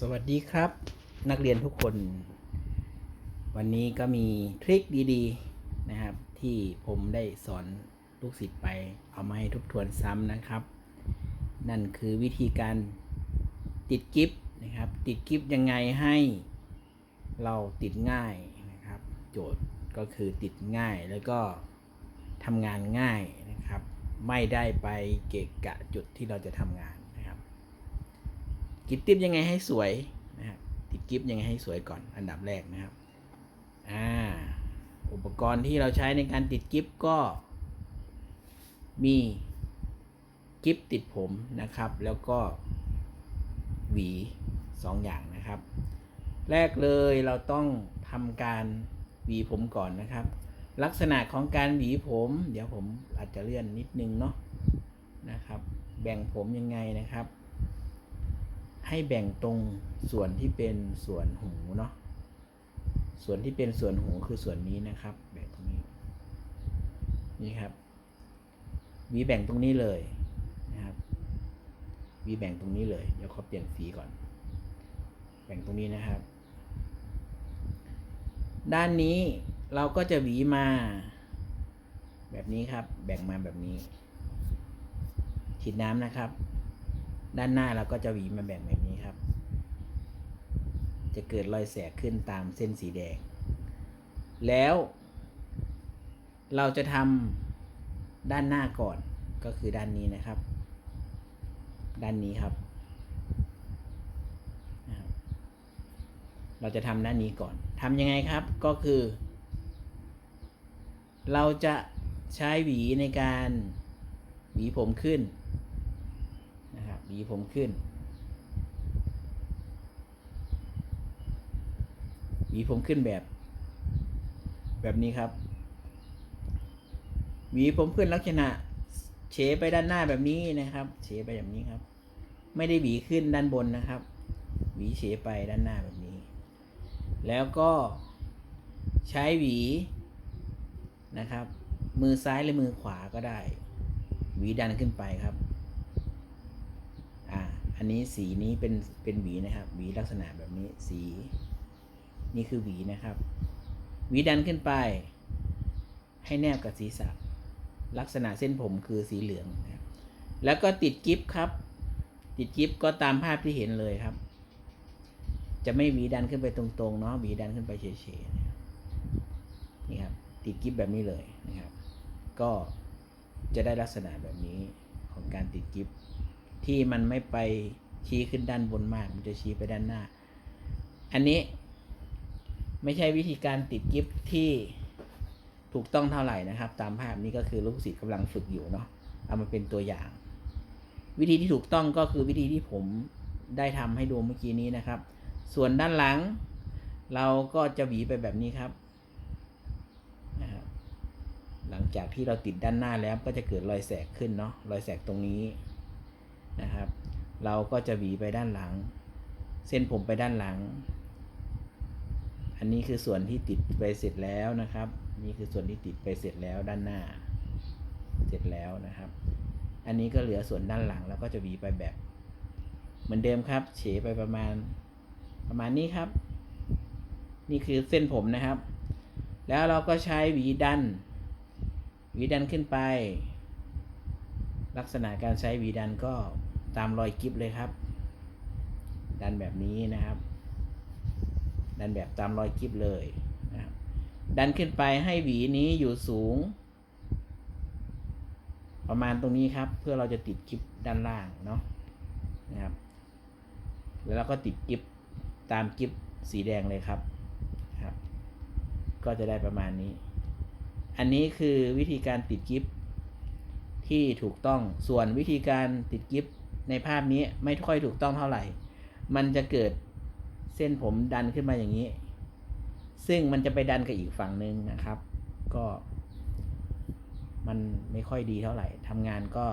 สวัสดีครับ นักเรียนทุกคน วันนี้ก็มีทริคดีๆนะครับ ที่ผมได้สอนลูกศิษย์ไป เอามาให้ทบทวนซ้ำนะครับ นั่นคือวิธีการติดกิฟต์นะครับ ติดกิฟต์ยังไงให้เราติดง่ายนะครับ โจทย์ก็คือติดง่ายแล้วก็ทำงานง่ายนะครับ ไม่ได้ไปเกะกะจุดที่เราจะทำงาน กิฟต์ติ๊บยังไงให้สวยนะครับติดกิฟต์ยังไงให้สวยก่อนอันดับแรกนะครับอ่าอุปกรณ์ที่เราใช้ในการติดกิฟต์ก็ มีกิฟต์ติดผมนะครับ แล้วก็หวีสองอย่างนะครับ แรกเลยเราต้องทำการหวีผมก่อนนะครับ ลักษณะของการหวีผม เดี๋ยวผมอาจจะเลื่อนนิดนึงเนาะนะครับ แบ่งผมยังไงนะครับ ให้แบ่งตรงส่วนที่เป็นส่วนหูเนาะส่วนที่เป็นส่วนหูคือส่วนนี้นะครับแบ่งตรงนี้นี่ครับวีแบ่งตรงนี้เลยนะครับวีแบ่งตรงนี้เลยเดี๋ยวขอเปลี่ยนสีก่อน แบ่งตรงนี้นะครับ ด้านนี้เราก็จะหวีมา แบบนี้ครับ แบ่งมาแบบนี้ฉีดน้ำนะครับ ด้านหน้าเราก็จะหวีมาแบ่งแบบนี้ครับ จะเกิดรอยแสกขึ้นตามเส้นสีแดง แล้ว เราจะทำด้านหน้าก่อนก็คือด้านนี้นะครับ ด้านนี้ครับนะครับเราจะทำด้านนี้ก่อนทำยังไงครับก็คือ เราจะใช้หวีในการหวีผมขึ้นนะครับหวีผมขึ้นห วีผมขึ้นแบบ แบบนี้ครับหวีผมขึ้นลักษณะเฉไปด้านหน้าแบบนี้นะครับเฉไปแบบนี้ครับ ไม่ได้หวีขึ้นด้านบนนะครับหวีเฉไปด้านหน้าแบบนี้ แล้วก็ใช้หวีนะครับ มือซ้ายหรือมือขวาก็ได้ หวีดันขึ้นไปครับอ่าอันนี้สีนี้เป็นเป็นหวีนะครับ หวีลักษณะแบบนี้สี นี่คือหวีนะครับ หวีดันขึ้นไป ให้แนบกับศีรษะ ลักษณะเส้นผมคือสีเหลืองนะแล้วก็ติดกิฟครับ ติดกิฟก็ตามภาพที่เห็นเลยครับ จะไม่หวีดันขึ้นไปตรงๆเนาะหวีดันขึ้นไปเฉยๆนี่ครับติดกิฟแบบนี้เลยนะครับ ก็จะได้ลักษณะแบบนี้ของการติดกิฟที่มันไม่ไปชี้ขึ้นด้านบนมาก มันจะชี้ไปด้านหน้า อันนี้ ไม่ใช่วิธีการติดกิฟที่ถูกต้องเท่าไหร่นะครับ ตามภาพนี้ก็คือลูกศิษย์กำลังฝึกอยู่เนาะเอามาเป็นตัวอย่าง วิธีที่ถูกต้องก็คือวิธีที่ผมได้ทำให้ดูเมื่อกี้นี้นะครับ ส่วนด้านหลัง เราก็จะหวีไปแบบนี้ครับนะครับหลังจากที่เราติดด้านหน้าแล้วก็จะเกิดรอยแสกขึ้นเนาะรอยแสกตรงนี้นะครับ เราก็จะหวีไปด้านหลัง เส้นผมไปด้านหลัง อันนี้คือส่วนที่ติดไปเสร็จแล้วนะครับ นี่คือส่วนที่ติดไปเสร็จแล้วด้านหน้า เสร็จแล้วนะครับ อันนี้ก็เหลือส่วนด้านหลังแล้วก็จะหวีไปแบบ เหมือนเดิมครับ เฉไปประมาณ ประมาณนี้ครับ นี่คือเส้นผมนะครับ แล้วเราก็ใช้หวีดัน หวีดันขึ้นไป ลักษณะการใช้หวีดันก็ตามรอยกิฟเลยครับ ดันแบบนี้นะครับ ดันแบบตามรอยกิฟเลยนะครับดันขึ้นไปให้หวีนี้อยู่สูง ประมาณตรงนี้ครับ เพื่อเราจะติดกิฟด้านล่างเนาะนะครับ แล้วเราก็ติดกิฟตามกิฟสีแดงเลยครับครับ ก็จะได้ประมาณนี้ อันนี้คือวิธีการติดกิฟที่ถูกต้องส่วนวิธีการติดกิฟในภาพนี้ไม่ค่อยถูกต้องเท่าไหร่ มันจะเกิด เส้นผมดันขึ้นมาอย่างนี้ ซึ่งมันจะไปดันกับอีกฝั่งหนึ่งนะครับ ก็ มันไม่ค่อยดีเท่าไหร่ทำงานก็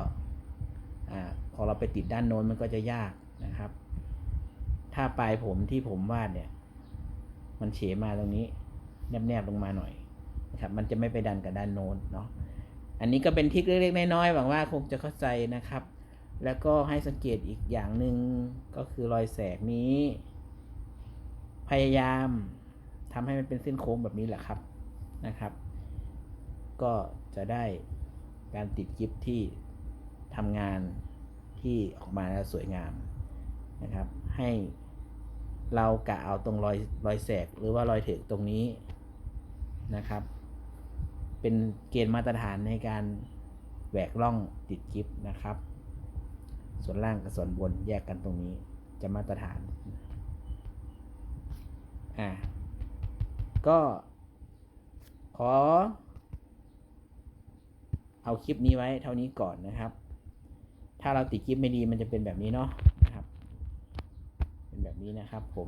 อพอเราไปติดด้านโน้นมันก็จะยากนะครับ ถ้าปลายผมที่ผมวาดเนี่ย มันเฉมาตรงนี้ แนบๆลงมาหน่อยนะครับมันจะไม่ไปดันกับด้านโน้นเนาะอันนี้ก็เป็นทิคเล็กๆน้อยๆหวังว่าคงจะเข้าใจนะครับ แล้วก็ให้สังเกตอีกอย่างหนึ่งก็คือรอยแสกนี้ พยายามทำให้มันเป็นเส้นโค้งแบบนี้แหละครับนะครับ ก็จะได้การติดกิฟที่ทำงานที่ออกมาแล้วสวยงามนะครับ ให้เรากะเอาตรงรอยรอยแสกหรือว่ารอยถึกตรงนี้นะครับ เป็นเกณฑ์มาตรฐานในการแหวกร่องติดกิฟนะครับ ส่วนล่างกับส่วนบนแยกกันตรงนี้จะมาตรฐาน อ่าก็ขอ เอาคลิปนี้ไว้เท่านี้ก่อนนะครับ ถ้าเราติดคลิปไม่ดีมันจะเป็นแบบนี้เนาะนะครับ เป็นแบบนี้นะครับผม